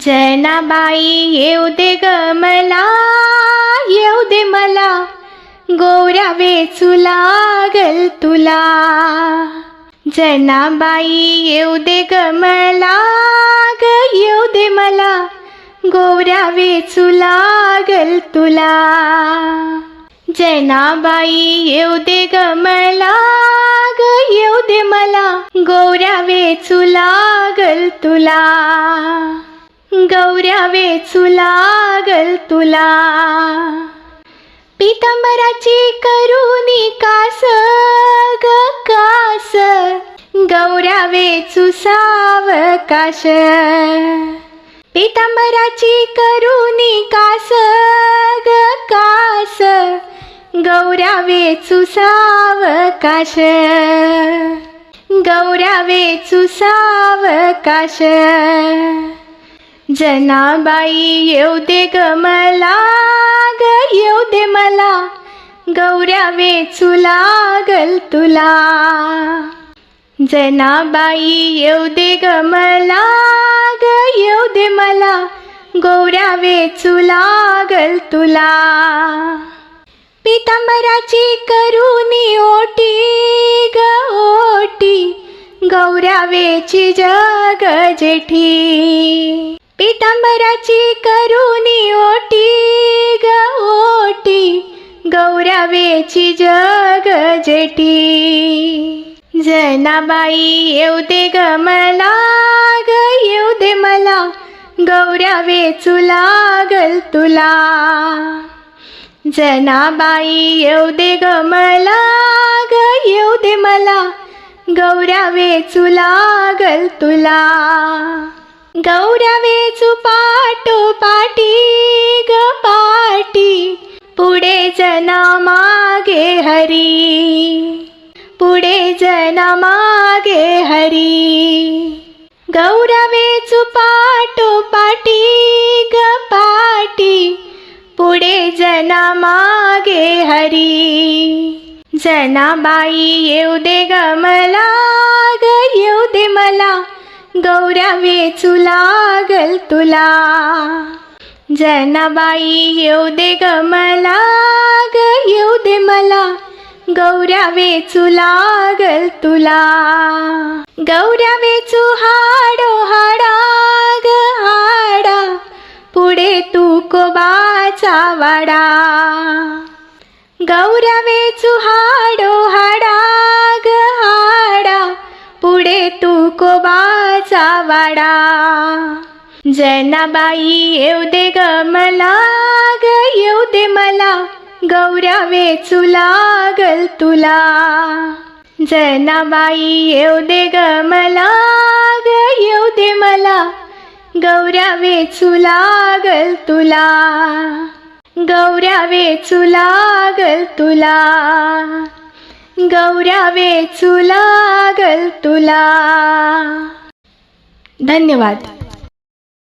जनाबाई येऊ दे ग मला येऊ दे मला गोऱ्या वेचू लागल तुला. जनाबाई येऊ दे ग मला ग येऊ दे मला गोऱ्या वेचू लागल तुला. जनाबाई येऊ दे ग मला ग येऊ दे मला गोऱ्या वेचू लागल तुला. गौऱ्या वेचू लागल तुला. पितांबराची करुणी कास ग कास. गौऱ्या वेचू सावकाश पितांबराची करुणी कास ग कास. गौऱ्या वेचू सावकाश गौऱ्या वेचू सावकाश जनाबाई येऊ दे ग मला ग येऊ दे मला. गौऱ्या वेचू लागल तुला. जनाबाई येऊ दे ग मला ग येऊ दे मला. गौऱ्या वेचू लागल तुला. पितांबराची करुणी ओटी ग ओटी. गौऱ्या वेची जग जेठी. पितांबराची करुणी ओटी ग ओटी गौरावेची जग जेठी जनाबाई येऊ दे ग मला ग येऊ दे मला गौरावे वेचू लागल तुला. जनाबाई येऊ दे ग मला ग येऊ दे मला गौरावे लागल तुला. गौरवे वेचू पाटी ग पाटी पुढे जना मागे हरी. पुढे जना मागे हरी. गौरवे वेचू पाटी ग पाटी पुढे जना मागे हरी. जनाबाई येऊ दे ग येऊ दे मला गौऱ्या वेचू लागल तुला. जनाबाई येऊ दे ग मला ग येऊ दे मला. गौऱ्या वेचू लागल तुला. गौऱ्या वेचू हाडो हाडा ग हाडा. पुढे तू कोबाचा वाडा. गौऱ्या वेचू हाडो हाडा ग हाडा. पुढे तू कोबा वाडा. जनाबाई येऊ दे ग मला ग येऊ दे मला. गौऱ्या वेचू लागल तुला. जनाबाई येऊ दे ग मला ग येऊ दे मला. गौऱ्या वेचू लागल तुला. गौऱ्या वेचू लागल तुला. गौऱ्या वेचू लागल तुला. धन्यवाद.